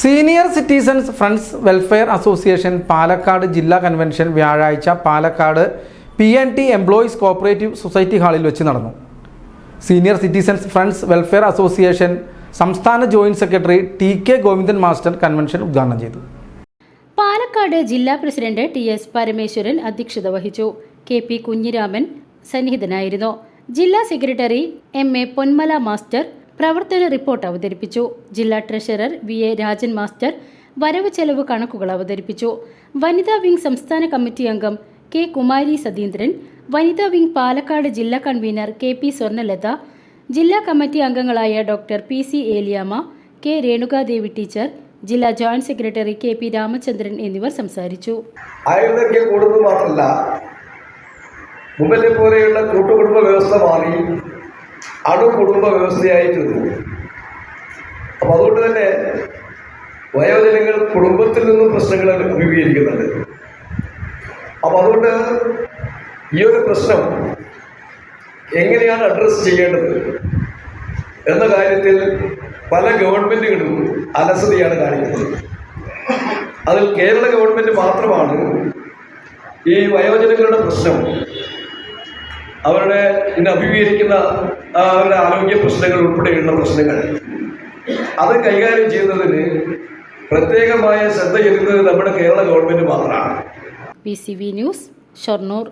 Senior citizens friends welfare association Palakkad ജില്ലാ convention വ്യാഴാഴ്ച Palakkad P N T employees cooperative society ഹാളിൽ വെച്ച് നടന്നു. Senior citizens friends welfare association സംസ്ഥാന joint secretary T K Govindan master convention ഉദ്ഘാടനം ചെയ്തു. പാലക്കാട് ജില്ലാ പ്രസിഡന്റ് ടി എസ് പരമേശ്വരൻ അധ്യക്ഷത വഹിച്ചു. കെ പി കുഞ്ഞിരാമൻ സന്നിഹിതനായിരുന്നു. ജില്ലാ secretary M A Ponmala master പ്രവർത്തന റിപ്പോർട്ട് അവതരിപ്പിച്ചു. ജില്ലാ treasurer V A Rajan master വരവ് ചെലവ് കണക്കുകൾ അവതരിപ്പിച്ചു. വനിതാ വിംഗ് സംസ്ഥാന കമ്മിറ്റി അംഗം കെ കുമാരി സതീന്ദ്രൻ വനിതാ വിംഗ് പാലക്കാട് ജില്ലാ കൺവീനർ കെ പി സ്വർണലത ജില്ലാ കമ്മിറ്റി അംഗങ്ങളായ doctor P. C. Eliyamma K Renukadevi teacher ജില്ലാ joint secretary K P Ramachandran എന്നിവർ സംസാരിച്ചു. ആയുർദൈർഘ്യം കൂടുന്നത് മാത്രമല്ല മുമ്പിലെ പോലെയുള്ള കൂട്ടുകുടുംബ വ്യവസ്ഥ മാറി അണുകുടുംബ വ്യവസ്ഥയായി തീർന്നു അപ്പം അതുകൊണ്ട് തന്നെ വയോജനങ്ങൾ കുടുംബത്തിൽ നിന്നും പ്രശ്നങ്ങൾ അഭിമുഖീകരിക്കുന്നുണ്ട്. അപ്പം അതുകൊണ്ട് ഈ ഒരു പ്രശ്നം എങ്ങനെയാണ് അഡ്രസ്സ് ചെയ്യേണ്ടത് എന്ന കാര്യത്തിൽ പല ഗവൺമെന്റുകളും അലസതയാണ് കാണിക്കുന്നത്. അതിൽ കേരള ഗവൺമെന്റ് മാത്രമാണ് ഈ വയോജനങ്ങളുടെ പ്രശ്നം അവരുടെ ഇന്ന് അഭിമുഖീകരിക്കുന്ന അവരുടെ ആരോഗ്യ പ്രശ്നങ്ങൾ ഉൾപ്പെടെയുള്ള പ്രശ്നങ്ങൾ. അത് കൈകാര്യം ചെയ്യുന്നതിന് പ്രത്യേകമായ ശ്രദ്ധ ചെലുത്തുന്നത് നമ്മുടെ കേരള ഗവൺമെന്റ് മാത്രമാണ്. P C news Shoranur